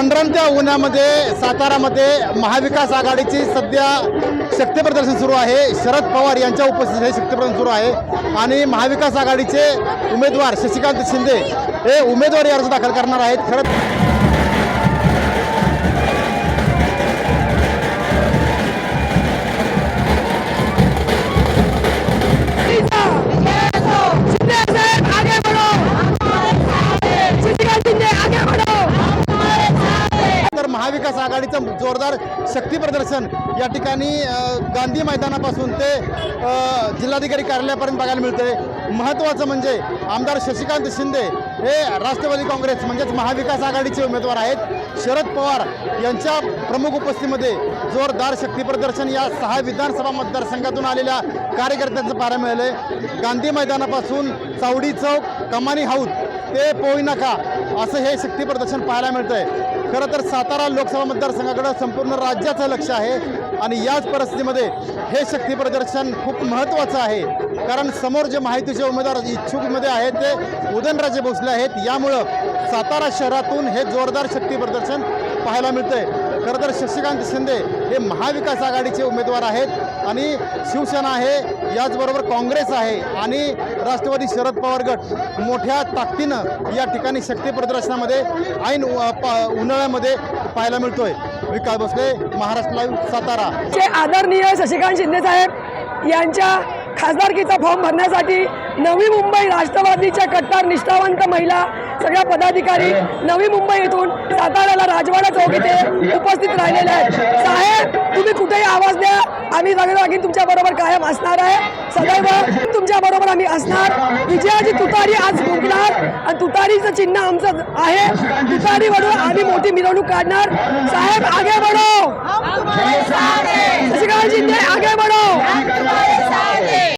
खंडरांच्या उन्हामध्ये सातारामध्ये महाविकास आघाडीची सध्या शक्तीप्रदर्शन सुरू आहे. शरद पवार यांच्या उपस्थितीत हे शक्तीप्रदर्शन सुरू आहे. आणि महाविकास आघाडीचे उमेदवार शशिकांत शिंदे हे उमेदवारी अर्ज दाखल करणार आहेत. खरंच महाविकास आघाडीचं जोरदार शक्ती प्रदर्शन या ठिकाणी गांधी मैदानापासून ते जिल्हाधिकारी कार्यालयापर्यंत बघायला मिळते महत्त्वाचं म्हणजे आमदार शशिकांत शिंदे हे राष्ट्रवादी काँग्रेस म्हणजेच महाविकास आघाडीचे उमेदवार आहेत. शरद पवार यांच्या प्रमुख उपस्थितीमध्ये जोरदार शक्ती प्रदर्शन या सहा विधानसभा मतदारसंघातून आलेल्या कार्यकर्त्यांचं पाहायला मिळालं गांधी मैदानापासून चावडी चौक कमानी हाऊस ते पोईनाका असं हे शक्ती प्रदर्शन पाहायला आहे खरं तर सातारा लोकसभा मतदारसंघाकडं संपूर्ण राज्याचं लक्ष आहे आणि याच परिस्थितीमध्ये हे शक्ती प्रदर्शन खूप महत्त्वाचं आहे. कारण समोर जे माहितीचे उमेदवार इच्छुकमध्ये आहेत ते उदयनराजे भोसले आहेत. यामुळं सातारा शहरातून हे जोरदार शक्ती प्रदर्शन पाहायला आहे खरं तर शशिकांत शिंदे हे महाविकास आघाडीचे उमेदवार आहेत आणि शिवसेना आहे याचबरोबर काँग्रेस आहे आणि राष्ट्रवादी शरद पवार गट मोठ्या ताकदीनं या ठिकाणी शक्ती प्रदर्शनामध्ये ऐन उन्हाळ्यामध्ये पाहायला मिळतोय. विकास भोसले महाराष्ट्र लाईव्ह सातारा. चे आदरणीय शशिकांत शिंदे साहेब यांच्या खासदारकीचा फॉर्म भरण्यासाठी नवी मुंबई राष्ट्रवादीच्या कट्टर निष्ठावंत महिला सगळ्या पदाधिकारी नवी मुंबई येथून साताऱ्याला राजवाडा चौक इथे उपस्थित राहिलेले आहेत. साहेब तुम्ही कुठेही आवाज द्या. आम्ही जागी तुमच्या बरोबर कायम असणार आहे. सदैव तुमच्या बरोबर आम्ही असणार. विजयाची तुतारी आज फुंकणार. आणि तुतारीचं चिन्ह आमचं आहे. तुतारीवरून आम्ही मोठी मिरवणूक काढणार. साहेब आगे बढो. शशिकांत शिंदे